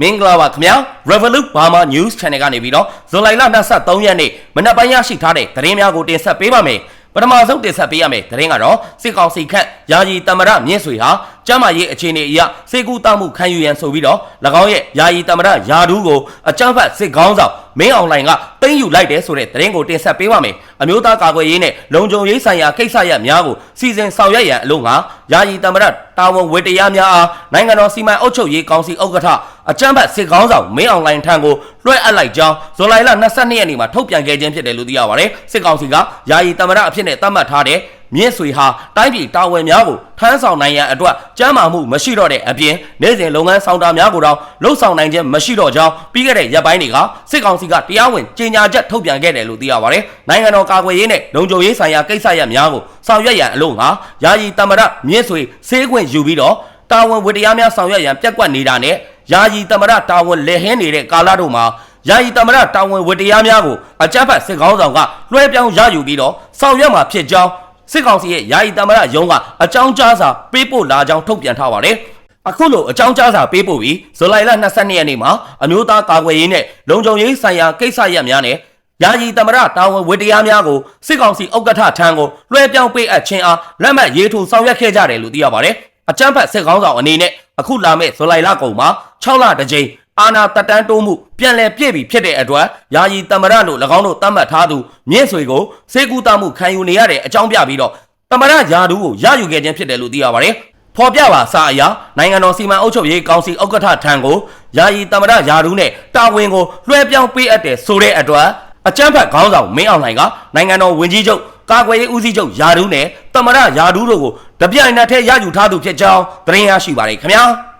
မင်္ဂလာပါခင်ဗျာ Revolut Burma News Channel ကနေပြီးတော့ဇွန်လ23ရက်နေ့မနက်ပိုင်းရရှိထားတဲ့သတင်းများကိုတင်ဆက်ပေးပါမယ်ပထမဆုံးတင်ဆက်ပေးရမယ့်သတင်းကတော့စစ်ကောင်စီခန့်ယာယီတမရမြင့်ဆွေဟာကျမ်းမာရေးအခြေအနေအရစေကူတောက်မှုခံယူရန်ဆိုပြီးတော့၎င်းရဲ့ယာယီတမရယာဒူးကိုအကြမ်းဖက်စစ်ကောင်းဆောင်မင်းအောင်လှိုင်ကတင်းယူလိုက်တယ်ဆိုတဲ့သတင်းကိုတင်ဆက်ပေးပါမယ် အမျိုးသားကာကွယ်ရေးနဲ့လုံခြုံရေးဆိုင်ရာကိစ္စရပ်များကိုစီစဉ်ဆောင်ရွက်ရန်အလို့ငါယာယီတမရတာဝန်ဝတ္တရားများအားနိုင်ငံတော်စီမံအုပ်ချုပ်ရေးကောင်စီဥက္ကဋ္ဌအကြမ်းဖက်စစ်ကောင်းဆောင်မင်းအောင်လှိုင်ထံကိုလွှဲအပ်လိုက်ကြောင်းဇွန်လ22ရက်နေ့မှာထုတ်ပြန်ခဲ့ခြင်းဖြစ်တယ်လို့သိရပါတယ်စစ်ကောင်စီကယာယီတမရအဖြစ်နဲ့သတ်မှတ်ထားတဲ့ မြင့်ဆွေဟာတိုင်းပြည်တာဝန်များကိုထမ်းဆောင်နိုင်ရန်အတွက်ကြမ်းမာမှုမရှိတော့တဲ့အပြင်နေ့စဉ်လုပ်ငန်းဆောင်တာများကိုတော့လှုပ်ဆောင်နိုင်ခြင်းမရှိတော့ကြောင်းပြီးခဲ့တဲ့ရက်ပိုင်းတွေကစစ်ကောင်စီကတရားဝင်ကြေညာချက်ထုတ်ပြန်ခဲ့တယ်လို့သိရပါတယ်။နိုင်ငံတော်ကာကွယ်ရေးနဲ့လုံခြုံရေးဆိုင်ရာကိစ္စရပ်များကိုဆောင်ရွက်ရန်အလို့ငါယာယီတမရမြင့်ဆွေဆေးခွင့်ယူပြီးတော့တာဝန်ဝတ္တရားများဆောင်ရွက်ရန်ပြက်ကွက်နေတာနဲ့ယာယီတမရတာဝန်လည်ဟင်းနေတဲ့ကာလတို့မှာယာယီတမရတာဝန်ဝတ္တရားများကိုအကြမ်းဖက်စစ်ကောင်းဆောင်ကလွှဲပြောင်းရယူပြီးတော့ဆောင်ရွက်မှာဖြစ်ကြောင်း စစ်ကောင်စီရဲ့ယာယီတမရရုံးကအကြောင်းကြားစာပေးပို့လာကြောင်းထုတ်ပြန်ထားပါတယ်။အခုလိုအကြောင်းကြားစာပေးပို့ပြီးဇူလိုင်လ22ရက်နေ့မှာအမျိုးသားကာကွယ်ရေးနဲ့လုံခြုံရေးဆိုင်ရာကိစ္စရပ်များနဲ့ယာယီတမရတာဝန်ဝတ္တရားများကိုစစ်ကောင်စီဥက္ကဋ္ဌထံကိုလွှဲပြောင်းပေးအပ်ခြင်းအားလက်မှတ်ရေးထိုးဆောင်ရွက်ခဲ့ကြတယ်လို့သိရပါတယ်။အကြမ်းဖက်စစ်ကောင်းဆောင်အနေနဲ့အခုလာမယ့်ဇူလိုင်လကုန်မှာ6လတစ်ကြိမ် အာနာတက်တန်းတိုးမှုပြန်လည်ပြည့်ပြီဖြစ်တဲ့အတွက်ယာယီတမရတို့၎င်းတို့သတ်မှတ်ထားသူမြင့်ဆွေကိုစေကူတာမှုခံယူနေရတဲ့အကြောင်းပြပြီးတော့တမရယာဒူးကိုရယူခဲ့ခြင်းဖြစ်တယ်လို့သိရပါတယ်။ဖော်ပြပါစာအရနိုင်ငံတော်စီမံအုပ်ချုပ်ရေးကောင်စီဥက္ကဋ္ဌထံကိုယာယီတမရယာဒူးနဲ့တာဝန်ကိုလွှဲပြောင်းပေးအပ်တယ်ဆိုတဲ့အတွက်အကြမ်းဖက်ခေါင်းဆောင်မင်းအောင်လှိုင်ကနိုင်ငံတော်ဝန်ကြီးချုပ်ကာကွယ်ရေးဦးစီးချုပ်ယာဒူးနဲ့တမရယာဒူးတို့ကိုတပြိုင်နက်တည်းရယူထားသူဖြစ်ကြောင်းသတင်းရရှိပါတယ်ခင်ဗျာ။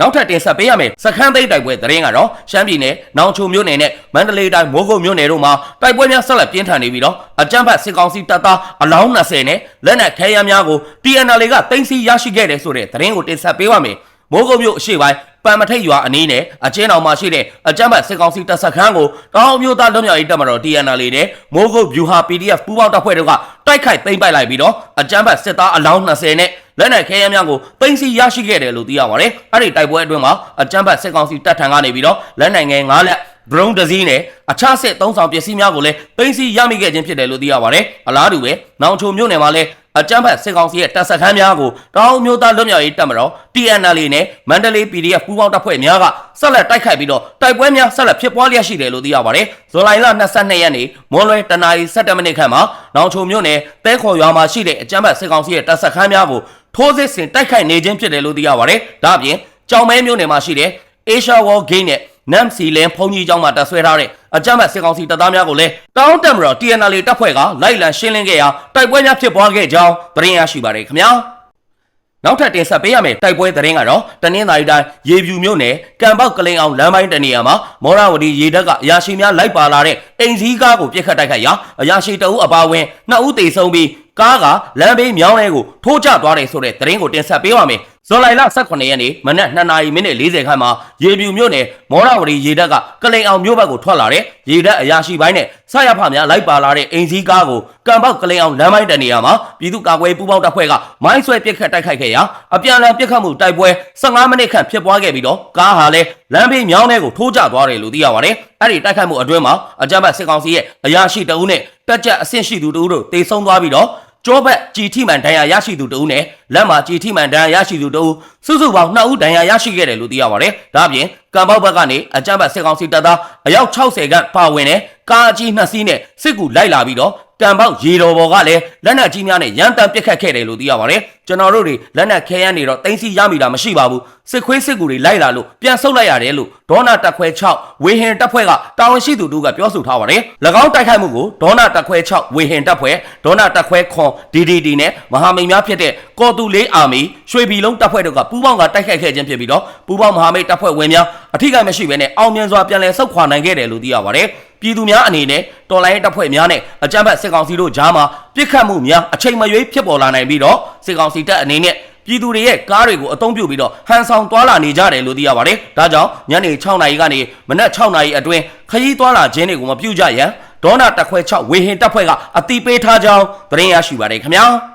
နောက်ထပ်တင်ဆက်ပေးရမယ်စခန်းသိမ်းတိုက်ပွဲသတင်းကတော့ရှမ်းပြည်နယ်နောင်ချိုမြို့နယ်နဲ့မန္တလေးတိုင်းမိုးကုတ်မြို့နယ်တို့မှာတိုက်ပွဲများဆက်လက်ပြင်းထန်နေပြီးတော့အကြမ်းဖက်စစ်ကောင်စီတပ်သားအလောင်း20နဲ့လက်နက်ခဲယမ်းများကို TNL ကတင်စီရရှိခဲ့တယ်ဆိုတဲ့သတင်းကိုတင်ဆက်ပေးပါမယ် မိုးကုတ်မြို့အရှိပိုင်းပန်မထိတ်ရွာအနီးနဲ့အချင်းတော်မှာရှိတဲ့အကြမ်းဖက်စစ်ကောင်စီတပ်စခန်းကိုတောင်မျိုးသားလွတ်မြောက်ရေးတပ်မတော် TNL နဲ့မိုးကုတ်ဗျူဟာ PDF ပူးပေါင်းတပ်ဖွဲ့တို့ကတိုက်ခိုက်သိမ်းပိုက်လိုက်ပြီးတော့အကြမ်းဖက်စစ်သားအလောင်း20နဲ့လက်နက်ခဲယမ်းများကိုသိမ်းဆည်းရရှိခဲ့တယ်လို့သိရပါတယ်။အဲ့ဒီတိုက်ပွဲအတွင်းမှာအကြမ်းဖက်စစ်ကောင်စီတပ်ထံကနေပြီးတော့လက်နက်ငယ်9လက် drone တစ်စီးနဲ့အခြားစစ်သုံးဆောင်ပစ္စည်းများကိုလည်းသိမ်းဆည်းရမိခဲ့ခြင်းဖြစ်တယ်လို့သိရပါတယ်။အလားတူပဲနောင်ချိုမြို့နယ်မှာလည်း အကြမ်းဖက်စစ်ကောင်စီရဲ့တပ်စခန်းများကိုတောင်မျိုးသားလွတ်မြောက်ရေးတပ်မတော် TNL နဲ့မန္တလေး PDF ပူးပေါင်းတပ်ဖွဲ့များကဆက်လက်တိုက်ခိုက်ပြီးတော့တိုက်ပွဲများဆက်လက်ဖြစ်ပွားလျက်ရှိတယ်လို့သိရပါတယ်။ဇူလိုင်လ22ရက်နေ့မွန်လွဲတနာရီ17မိနစ်ခန့်မှာနောင်ချိုမြို့နယ်တဲခေါ်ရွာမှာရှိတဲ့အကြမ်းဖက်စစ်ကောင်စီရဲ့တပ်စခန်းများကိုထိုးစစ်ဆင်တိုက်ခိုက်နေခြင်းဖြစ်တယ်လို့သိရပါတယ်။ဒါ့အပြင်ကြောင်မဲမြို့နယ်မှာရှိတဲ့ Asia War Gate နဲ့နမ်စီလန်ဖုန်ကြီးကျောင်းမှာတပ်ဆွဲထားတဲ့ အကြမ်းဖက်စစ်ကောင်စီတပ်သားများကိုလည်းတောင်းတက်မတော် TNL တပ်ဖွဲ့ကလိုက်လံရှင်းလင်းခဲ့ရာတိုက်ပွဲများဖြစ်ပွားခဲ့ကြောင်းသတင်းရရှိပါတယ်ခင်ဗျာ။နောက်ထပ်တင်ဆက်ပေးရမယ့်တိုက်ပွဲသတင်းကတော့တနင်္သာရီတိုင်းရေပြူမြို့နယ်ကံပေါက်ကလိန်အောင်လမ်းပိုင်းတနေရာမှာမောရဝတီရေတပ်ကအရာရှိများလိုက်ပါလာတဲ့အိမ်စည်းကားကိုပြစ်ခတ်တိုက်ခိုက်ရာအရာရှိတအုပ်အပါဝင်နှစ်ဦးသေဆုံးပြီး ကားကလမ်းဘေးမြောင်းထဲကိုထိုးကျသွားတယ်ဆိုတဲ့သတင်းကိုတင်ဆက်ပေးပါမယ်။ဇွန်လ18ရက်နေ့မနက်2နာရီမိနစ်40ခန့်မှာရေပြူမြို့နယ်မောရဝတီရေတပ်ကကလိန်အောင်မြို့ဘက်ကိုထွက်လာတဲ့ရေတပ်အရာရှိပိုင်းနဲ့ဆရဖများလိုက်ပါလာတဲ့အိမ်စည်းကားကိုကံပေါက်ကလိန်အောင်လမ်းပိုင်းတနေရာမှာပြည်သူ့ကာကွယ်ပူးပေါင်းတပ်ဖွဲ့ကမိုင်းဆွဲပစ်ခတ်တိုက်ခိုက်ခဲ့ရာအပြန်အလှန်ပစ်ခတ်မှုတိုက်ပွဲ15မိနစ်ခန့်ဖြစ်ပွားခဲ့ပြီးတော့ကားဟာလည်းလမ်းဘေးမြောင်းထဲကိုထိုးကျသွားတယ်လို့သိရပါတယ်။အဲ့ဒီတိုက်ခိုက်မှုအတွင်းမှာအကြမ်းဖက်စစ်ကောင်စီရဲ့အရာရှိတအုပ်နဲ့ တက်ကြအဆင့်ရှိသူတအုပ်တို့တေဆုံးသွားပြီးတော့ကျောဘက်ကြည်ထိမှန်ဒဏ်ရာရရှိသူတဦးနဲ့လက်မှာကြည်ထိမှန်ဒဏ်ရာရရှိသူတဦးစုစုပေါင်း2ဦးဒဏ်ရာရရှိခဲ့တယ်လို့သိရပါတယ်။ဒါ့အပြင်ကံပေါက်ဘက်ကနေအကြမ်းဖက်စစ်ကောင်စီတပ်သားအယောက်60ခန့်ပါဝင်တဲ့ကားအကြီးနှစ်စီးနဲ့စစ်ကူလိုက်လာပြီးတော့ကံပေါက်ရေတော်ဘော်ကလည်းလက်နက်ကြီးများနဲ့ရန်တမ်းပစ်ခတ်ခဲ့တယ်လို့သိရပါတယ်။ကျွန်တော်တို့တွေလက်နက်ခဲယမ်းတွေတော့တင်းစီရမိတာမရှိပါဘူး။စစ်ခွေးစစ်ကူတွေလိုက်လာလို့ပြန်ဆုတ်လိုက်ရတယ်လို့ဒေါနာတက်ခွဲ6ဝေဟင်တပ်ဖွဲ့ကတာဝန်ရှိသူတို့ကပြောဆိုထားပါတယ်။၎င်းတိုက်ခိုက်မှုကိုဒေါနာတက်ခွဲ6ဝေဟင်တပ်ဖွဲ့ဒေါနာတက်ခွဲခွန် DDD နဲ့မဟာမိတ်များဖြစ်တဲ့ကော်တူလေးအာမီရွှေပြည်လုံးတပ်ဖွဲ့တို့ကပူးပေါင်းကတိုက်ခိုက်ခဲ့ခြင်းဖြစ်ပြီးတော့ပူးပေါင်းမဟာမိတ်တပ်ဖွဲ့ဝင်များအထိကိမရှိဘဲနဲ့အောင်မြင်စွာပြန်လည်ဆုတ်ခွာနိုင်ခဲ့တယ်လို့သိရပါတယ်။ပြည်သူများအနေနဲ့တော်လိုင်းတပ်ဖွဲ့များနဲ့အကြမ်းဖက်စစ်ကောင်စီတို့ကြားမှာ ပြစ်ခတ်မှုများအချိန်မရွေးဖြစ်ပေါ်လာနိုင်ပြီးတော့စစ်ကောင်စီတပ်အနေနဲ့ပြည်သူတွေရဲ့ကားတွေကိုအသုံးပြုပြီးတော့ဟန်ဆောင်သွားလာနေကြတယ်လို့သိရပါတယ်။ဒါကြောင့်ညနေ6နာရီကနေမနက်6နာရီအတွင်းခရီးသွားလာခြင်းတွေကိုမပြုကြရန်ဒေါနာတက်ခွဲ6ဝေဟင်တပ်ဖွဲ့ကအတိပေးထားကြောင်းသတင်းရရှိပါတယ်ခင်ဗျာ။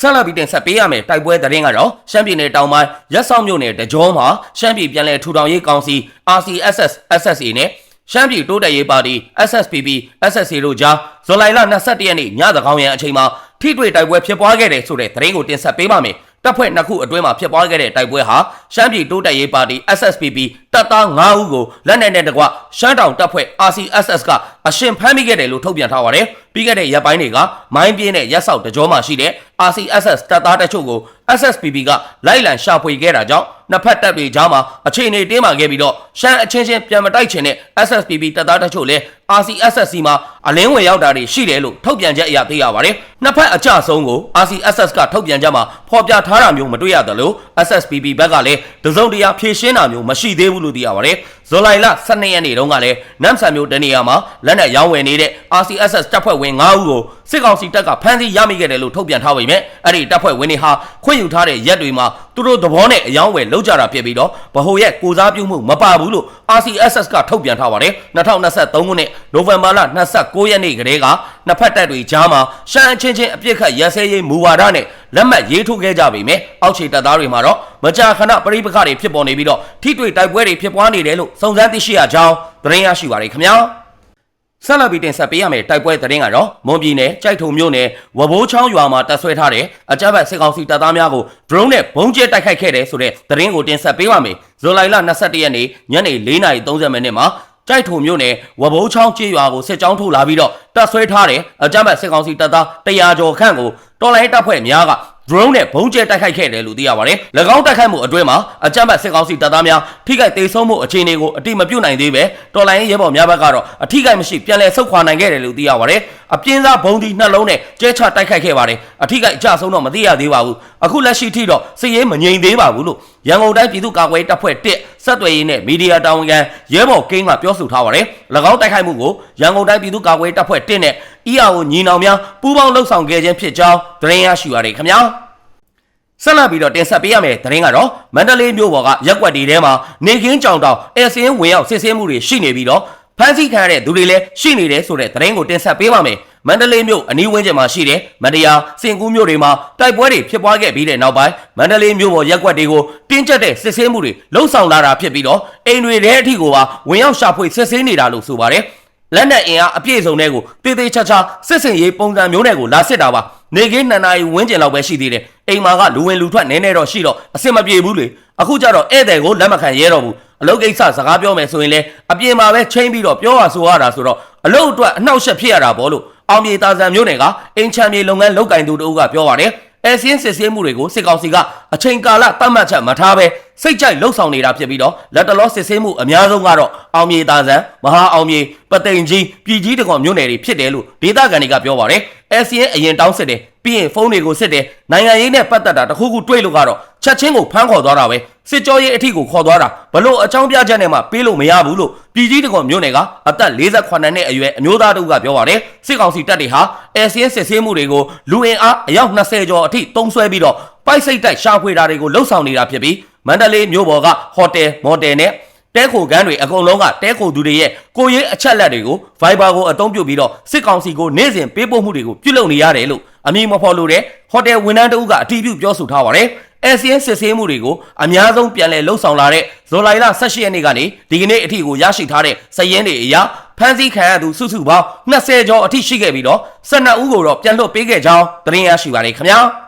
ဆက်လက်ပြီးတင်ဆက်ပေးရမယ်တိုက်ပွဲသတင်းကတော့ရှမ်းပြည်နယ်တောင်ပိုင်းရက်ဆောင်မြို့နယ်တကြောမှာရှမ်းပြည်ပြည်လဲထူထောင်ရေးကောင်စီ RCSS SSA နဲ့ ရှမ်းပြည်တိုးတက်ရေးပါတီ SSPP SSA တို့ကြားဇွန်လလ22ရက်နေ့ညသကောင်ရန်အချိန်မှာထိတွေ့တိုက်ပွဲဖြစ်ပွားခဲ့တယ်ဆိုတဲ့သတင်းကိုတင်ဆက်ပေးပါမယ်တပ်ဖွဲ့နှစ်ခုအတွင်းမှာဖြစ်ပွားခဲ့တဲ့တိုက်ပွဲဟာရှမ်းပြည်တိုးတက်ရေးပါတီ SSPP တပ်သား9ဦးကိုလက်နက်နဲ့တကွရှမ်းတောင်တပ်ဖွဲ့ RCSS ကအရှင်ဖမ်းမိခဲ့တယ်လို့ထုတ်ပြန်ထားပါတယ်။ပြီးခဲ့တဲ့ရက်ပိုင်းတွေကမိုင်းပြင်းတဲ့ရက်ဆောက်တကြောမှာရှိတဲ့ RCSS တပ်သားတချို့ကို SSPP ကလိုက်လံရှာဖွေခဲ့တာကြောင့်နှစ်ဖက်တပ်တွေကြားမှာအခြေအနေတင်းမာခဲ့ပြီးတော့ရှမ်းအချင်းချင်းပြန်မတိုက်ချင်တဲ့ SSPP တပ်သားတချို့လည်း RCSS စီမှာအလင်းဝင်ရောက်တာတွေရှိတယ်လို့ထုတ်ပြန်ချက်အရသိရပါတယ်။နှစ်ဖက်အကြဆုံးကို RCSS ကထုတ်ပြန်ချက်မှာဖော်ပြထားတာမျိုးမတွေ့ရသလို SSPP ဘက်ကလည်းတစုံတရာဖြေရှင်းတာမျိုးမရှိသေးဘူးလို့သိရပါတယ်။ ဇွန်လလ12ရက်နေ့တုန်းကလည်းနမ်ဆန်မျိုးတနေရာမှာလက်နက်ရောင်းဝယ်နေတဲ့ RCSS တပ်ဖွဲ့ဝင်9ဦးကိုစစ်ကောင်စီတပ်ကဖမ်းဆီးရမိခဲ့တယ်လို့ထုတ်ပြန်ထားပေမဲ့အဲ့ဒီတပ်ဖွဲ့ဝင်တွေဟာခွင့်ယူထားတဲ့ရက်တွေမှာသူတို့သဘောနဲ့အယောင်းဝယ်လောက်ကြတာဖြစ်ပြီးတော့ဗဟိုရဲ့ကိုစားပြုမှုမပါဘူးလို့ RCSS ကထုတ်ပြန်ထားပါတယ်2023ခုနှစ်နိုဝင်ဘာလ29ရက်နေ့ကလေးကနှစ်ဖက်တပ်တွေကြားမှာရှမ်းအချင်းချင်းအပြစ်ခတ်ရက်စဲရေးမူဝါဒနဲ့လက်မှတ်ရေးထိုးခဲ့ကြပေမဲ့အောက်ခြေတပ်သားတွေမှာတော့မကြာခဏပရိပခတွေဖြစ်ပေါ်နေပြီးတော့ထိတွေ့တိုက်ပွဲတွေဖြစ်ပွားနေတယ်လို့စုံစမ်းသိရှိရကြောင်းသတင်းရရှိပါရခင်ဗျာဆက်လက်ပြီးတင်ဆက်ပေးရမယ့်တိုက်ပွဲသတင်းကတော့မွန်ပြည်နယ်ကြိုက်ထုံမြို့နယ်ဝဘိုးချောင်းရွာမှာတပ်ဆွဲထားတဲ့အကြမ်းဖက်စစ်ကောင်စီတပ်သားများကို drone နဲ့ဘုံကျဲတိုက်ခိုက်ခဲ့တယ်ဆိုတဲ့သတင်းကိုတင်ဆက်ပေးပါမယ်။ဇွန်လ22ရက်နေ့ညနေ4:30မိနစ်မှာကြိုက်ထုံမြို့နယ်ဝဘိုးချောင်းကျေးရွာကိုစစ်ကြောင်းထိုးလာပြီးတော့တပ်ဆွဲထားတဲ့အကြမ်းဖက်စစ်ကောင်စီတပ်သား100ကျော်ခန့်ကိုတော်လိုင်းတပ်ဖွဲ့များက drone နဲ့ဘုံကျဲတိုက်ခိုက်ခဲ့တယ်လို့သိရပါတယ်။၎င်းတိုက်ခိုက်မှုအတွင်းမှာအကြမ်းဖက်စစ်ကောင်စီတပ်သားများထိခိုက်ဒေဆုံးမှုအခြေအနေကိုအတိမပြုတ်နိုင်သေးပဲတော်လိုင်းရဲဘော်များဘက်ကတော့အထိခိုက်မရှိပြန်လည်ဆုတ်ခွာနိုင်ခဲ့တယ်လို့သိရပါတယ်။အပြင်းစားဘုံဒီနှလုံးနဲ့ကျဲချတိုက်ခိုက်ခဲ့ပါတယ်။အထိခိုက်အကျဆုံးတော့မသိရသေးပါဘူး။အခုလက်ရှိထိတော့စစ်ရေးမငြိမ်သေးပါဘူးလို့ရန်ကုန်တိုင်းပြည်သူ့ကာကွယ်တပ်ဖွဲ့1ဆက်သွယ်ရေးနဲ့မီဒီယာတာဝန်ခံရဲဘော်ကင်းကပြောဆိုထားပါတယ်။၎င်းတိုက်ခိုက်မှုကိုရန်ကုန်တိုင်းပြည်သူ့ကာကွယ်တပ်ဖွဲ့1နဲ့ EAO ညီနောင်များပူးပေါင်းလှုပ်ဆောင်ခဲ့ခြင်းဖြစ်ကြောင်းသတင်းရရှိပါရခင်ဗျာ။ဆက်လက်ပြီးတော့တင်ဆက်ပေးရမယ့်သတင်းကတော့မန္တလေးမြို့ပေါ်ကရက်ွက်တွေထဲမှာနေခင်းကြောင်တောင်အဲစင်းဝင်ရောက်စစ်ဆေးမှုတွေရှိနေပြီးတော့ဖမ်းဆီးခံရတဲ့သူတွေလည်းရှိနေတယ်ဆိုတဲ့သတင်းကိုတင်ဆက်ပေးပါမယ်မန္တလေးမြို့အနီးဝန်းကျင်မှာရှိတဲ့မတရားစင်ကူးမြို့တွေမှာတိုက်ပွဲတွေဖြစ်ပွားခဲ့ပြီးတဲ့နောက်ပိုင်းမန္တလေးမြို့ပေါ်ရက်ွက်တွေကိုတင်းကျပ်တဲ့စစ်ဆေးမှုတွေလှုံ့ဆော်လာတာဖြစ်ပြီးတော့အိမ်တွေထဲအထိကိုပါဝင်ရောက်ရှာဖွေစစ်ဆေးနေတာလို့ဆိုပါတယ် လက်နက်အင်အားအပြည့်စုံတဲ့ကိုတေးသေးချာချာစစ်စင်ရေးပုံစံမျိုးနဲ့ကိုလာစစ်တာပါနေကင်းနှစ်နာရီဝန်းကျင်လောက်ပဲရှိသေးတယ်အိမ်မာကလူဝင်လူထွက်နည်းနည်းတော့ရှိတော့အဆင်မပြေဘူးလေအခုကျတော့ဧည့်သည်ကိုလက်မခံရဲတော့ဘူးအလုပ်ကိစ္စစကားပြောမယ်ဆိုရင်လည်းအပြင်မှာပဲချိန်ပြီးတော့ပြောရဆိုရတာဆိုတော့အလုပ်အတွက်အနှောက်အယှက်ဖြစ်ရတာပေါ့လို့အောင်မြေတာဆန်မျိုးနယ်ကအင်ချမ်းမြေလုပ်ငန်းလုပ်ကင်သူတို့ကပြောပါတယ်အဲစင်းစစ်ဆေးမှုတွေကိုစစ်ကောင်စီကအချိန်ကာလတတ်မှတ်ချက်မထားဘဲ စိတ်ကြိုက်လှုပ်ဆောင်နေတာဖြစ်ပြီးတော့လက်တလောစစ်ဆေးမှုအများဆုံးကတော့အောင်မြေသားဆန်မဟာအောင်မြေပသိမ်ကြီးပြည်ကြီးတကောင်မြို့နယ်တွေဖြစ်တယ်လို့ဒေသခံတွေကပြောပါတယ်အဲစင်းအရင်တောင်းစစ်တယ်ပြီးရင်ဖုန်းတွေကိုစစ်တယ်နိုင်ငံရေးနဲ့ပတ်သက်တာတခုခုတွေ့လို့ကတော့ချက်ချင်းကိုဖမ်းခေါ်သွားတာပဲစစ်ကြောရေးအထီကိုခေါ်သွားတာဘလို့အကြောင်းပြချက်နဲ့မှပေးလို့မရဘူးလို့ပြည်ကြီးတကောင်မြို့နယ်ကအသက်48နှစ်အရွယ်အမျိုးသားတို့ကပြောပါတယ်စစ်ကောင်စီတပ်တွေဟာအဲစင်းစစ်ဆေးမှုတွေကိုလူအင်အားအယောက်20ကျော်အထိတုံးဆွဲပြီးတော့ပိုက်စိတ်တိုက်ရှာဖွေတာတွေကိုလှုပ်ဆောင်နေတာဖြစ်ပြီး မန္တလေးမြို့ပေါ်ကဟိုတယ်မော်တယ်နဲ့တဲခိုကန်းတွေအကုန်လုံးကတဲခိုသူတွေရဲ့ကိုရေးအချက်လက်တွေကို Viber ကိုအသုံးပြုပြီးတော့စစ်ကောင်စီကိုနေ့စဉ်ပေးပို့မှုတွေကိုပြုလုပ်နေရတယ်လို့အမည်မဖော်လို့တဲ့ဟိုတယ်ဝန်ထမ်းတဦးကအတည်ပြုပြောဆိုထားပါတယ်။ ASEAN စစ်ဆေးမှုတွေကိုအများဆုံးပြန်လည်လှုပ်ဆောင်လာတဲ့ဇွန်လ18ရက်နေ့ကနေဒီကနေ့အထိကိုရရှိထားတဲ့စည်ရင်းတွေအရဖမ်းဆီးခံရသူစုစုပေါင်း20ကျော်အထိရှိခဲ့ပြီးတော့12ဦးကိုတော့ပြန်လွှတ်ပေးခဲ့ကြောင်းသတင်းရရှိပါတယ်ခင်ဗျာ။